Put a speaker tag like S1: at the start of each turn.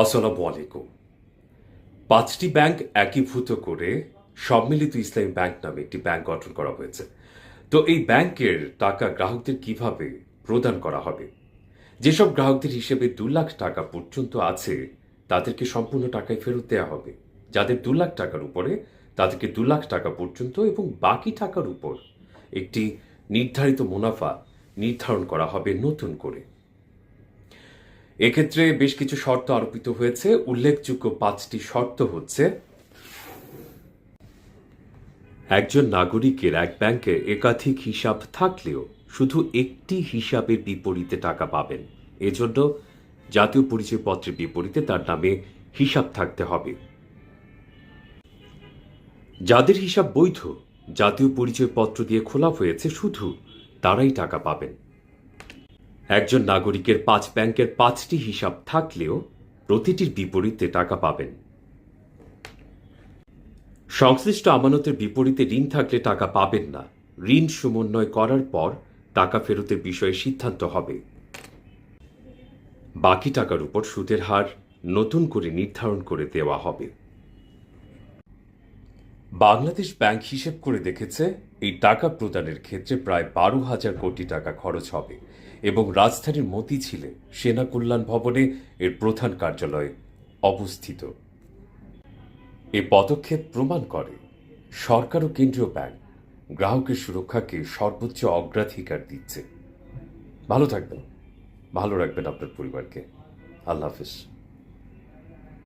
S1: আসসালামু আলাইকুম পাঁচটি ব্যাংক একীভূত করে সম্মিলিত ইসলামী ব্যাংক নামে একটি ব্যাংক গঠন করা হয়েছে। তো এই ব্যাংকের টাকা গ্রাহকদের কীভাবে প্রদান করা হবে? যেসব গ্রাহকদের হিসেবে দু লাখ টাকা পর্যন্ত আছে, তাদেরকে সম্পূর্ণ টাকায় ফেরত দেওয়া হবে। যাদের দু লাখ টাকার উপরে, তাদেরকে দু লাখ টাকা পর্যন্ত এবং বাকি টাকার উপর একটি নির্ধারিত মুনাফা নির্ধারণ করা হবে নতুন করে। এক্ষেত্রে বেশ কিছু শর্ত আরোপিত হয়েছে। উল্লেখযোগ্য পাঁচটি শর্ত হচ্ছে, একজন নাগরিকের এক ব্যাংকে একাধিক হিসাব থাকলেও শুধু একটি হিসাবের বিপরীতে টাকা পাবেন। এজন্য জাতীয় পরিচয়পত্রের বিপরীতে তার নামে হিসাব থাকতে হবে। যাদের হিসাব বৈধ, জাতীয় পরিচয়পত্র দিয়ে খোলা হয়েছে শুধু তারাই টাকা পাবেন। একজন নাগরিকের পাঁচ ব্যাংকের পাঁচটি হিসাব থাকলেও প্রতিটির বিপরীতে টাকা পাবেন। সংশ্লিষ্ট আমানতের বিপরীতে ঋণ থাকলে টাকা পাবেন না। ঋণ সমন্বয় করার পর টাকা ফেরতের বিষয়ে সিদ্ধান্ত হবে। বাকি টাকার উপর সুদের হার নতুন করে নির্ধারণ করে দেওয়া হবে। বাংলাদেশ ব্যাংক হিসেব করে দেখেছে এই টাকা প্রদানের ক্ষেত্রে প্রায় বারো হাজার কোটি টাকা খরচ হবে এবং রাজধানীর মতিঝিলে সেনা কল্যাণ ভবনে এর প্রধান কার্যালয় অবস্থিত। এ পদক্ষেপ প্রমাণ করে সরকার ও কেন্দ্রীয় ব্যাংক গ্রাহকের সুরক্ষাকে সর্বোচ্চ অগ্রাধিকার দিচ্ছে। ভালো থাকবেন। ভালো রাখবেন আপনার পরিবারকে। আল্লাহ হাফিজ।